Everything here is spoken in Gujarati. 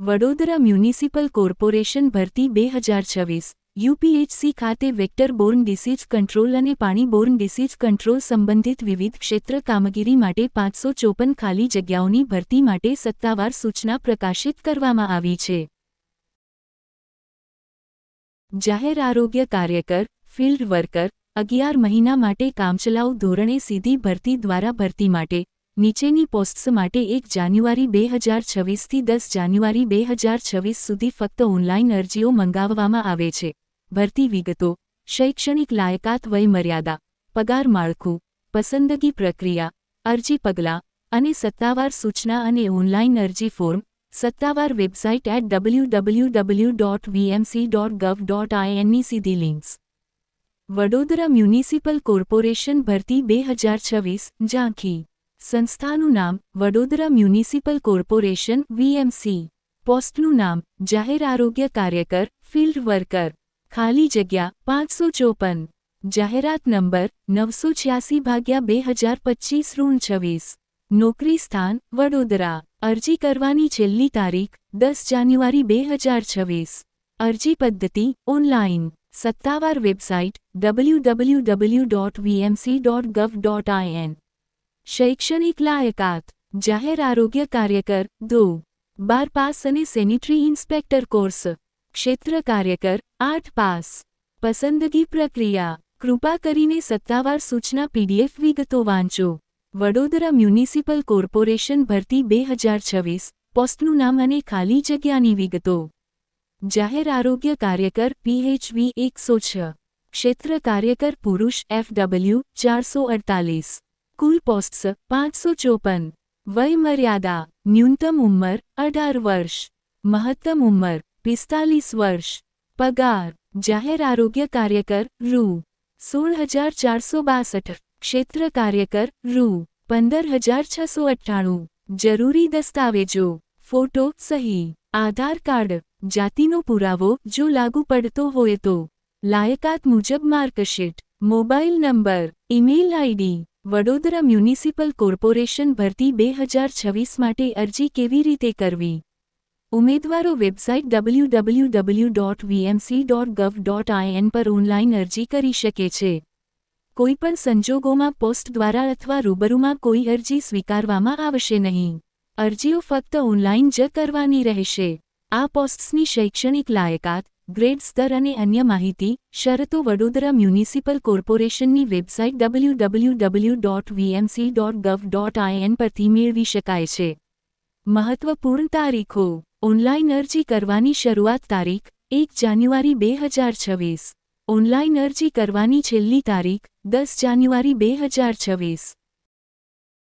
વડોદરા મ્યુનિસિપલ કોર્પોરેશન ભરતી બે હજાર છવ્વીસ યુપીએચસી ખાતે વેક્ટર બોર્ન ડિસીઝ કંટ્રોલ અને પાણી બોર્ન ડિસીઝ કંટ્રોલ સંબંધિત વિવિધ ક્ષેત્ર કામગીરી માટે પાંચસો ચોપન ખાલી જગ્યાઓની ભરતી માટે સત્તાવાર સૂચના પ્રકાશિત કરવામાં આવી છે. જાહેર આરોગ્ય કાર્યકર, ફિલ્ડ વર્કર, અગિયાર મહિના માટે કામચલાઉ ધોરણે સીધી ભરતી દ્વારા ભરતી માટે નીચેની પોસ્ટ્સ માટે એક જાન્યુઆરી બે હજાર છવ્વીસથી દસ જાન્યુઆરી બે હજાર છવ્વીસ સુધી ફક્ત ઓનલાઇન અરજીઓ મંગાવવામાં આવે છે. ભરતી વિગતો, શૈક્ષણિક લાયકાત વયમર્યાદા પગાર માળખું, પસંદગી પ્રક્રિયા, અરજી પગલાં અને સત્તાવાર સૂચના અને ઓનલાઇન અરજી ફોર્મ, સત્તાવાર website at W W W dot VMC dot gov dot આઈએનની સીધી લિંક્સ. વડોદરા મ્યુનિસિપલ કોર્પોરેશન ભરતી બે હજાર છવ્વીસ, ઝાંખી. સંસ્થાનું નામ વડોદરા મ્યુનિસિપલ કોર્પોરેશન વીએમસી. પોસ્ટનું નામ જાહેર આરોગ્ય કાર્યકર, ફિલ્ડ વર્કર. ખાલી જગ્યા પાંચસો ચોપન. જાહેરાત નંબર નવસો છ્યાસી ભાગ્યા બે હજાર પચીસ ઋણ છવ્વીસ. નોકરી સ્થાન વડોદરા. અરજી કરવાની છેલ્લી તારીખ દસ જાન્યુઆરી બે હજાર છવ્વીસ. અરજી પદ્ધતિ ઓનલાઇન સત્તાવાર website W W W dot VMC dot gov dot IN શૈક્ષણિક લાયકાત, જાહેર આરોગ્ય કાર્યકર, દો. બાર પાસ અને સેનિટરી ઇન્સ્પેક્ટર કોર્સ. ક્ષેત્ર કાર્યકર, આઠ પાસ. પસંદગી પ્રક્રિયા, કૃપા કરીને સત્તાવાર સૂચના પીડીએફ વિગતો વાંચો. વડોદરા મ્યુનિસિપલ કોર્પોરેશન ભરતી બે હજાર છવ્વીસ, પોસ્ટનું નામ અને ખાલી જગ્યાની વિગતો. જાહેર આરોગ્ય કાર્યકર, પીએચવી એકસો છ. ક્ષેત્ર કાર્યકર પુરુષ, એફડબલ્યુ, ચારસો અડતાલીસ. કુલ પોસ્ટ્સ પાંચસો ચોપન વયમર્યાદા ન્યૂનતમ ઉંમર અઢાર વર્ષ મહત્તમ ઉંમર પિસ્તાલીસ વર્ષ પગાર જાહેર આરોગ્ય કાર્યકર રૂ સોળ હજાર ચારસો બાસઠ ક્ષેત્ર કાર્યકર રૂ પંદર હજાર છસો અઠ્ઠાણું જરૂરી દસ્તાવેજો ફોટો સહી આધાર કાર્ડ જાતિનો પુરાવો જો લાગુ પડતો હોય તો લાયકાત મુજબ marksheet mobile number email ID Vadodara municipal corporation ભરતી બે હજાર છવ્વીસ માટે અરજી કેવી રીતે કરવી? ઉમેદવારો website W W W dot VMC dot gov dot IN પર ઓનલાઇન અરજી કરી શકે છે. કોઈપણ સંજોગોમાં પોસ્ટ દ્વારા અથવા રૂબરૂમાં કોઈ અરજી સ્વીકારવામાં આવશે નહીં. અરજીઓ ફક્ત ઓનલાઇન જ કરવાની રહેશે. આ પોસ્ટ્સની શૈક્ષણિક લાયકાત ગ્રેડ સ્તર અને અન્ય માહિતી, શરતો વડોદરા મ્યુનિસિપલ કોર્પોરેશનની website W W W dot VMC dot gov dot IN પરથી મેળવી શકાય છે. મહત્વપૂર્ણ તારીખો. ઓનલાઇન અરજી કરવાની શરૂઆત તારીખ, એક જાન્યુઆરી બે હજાર છવ્વીસ. ઓનલાઇન અરજી કરવાની છેલ્લી તારીખ, દસ જાન્યુઆરી બે હજાર છવ્વીસ.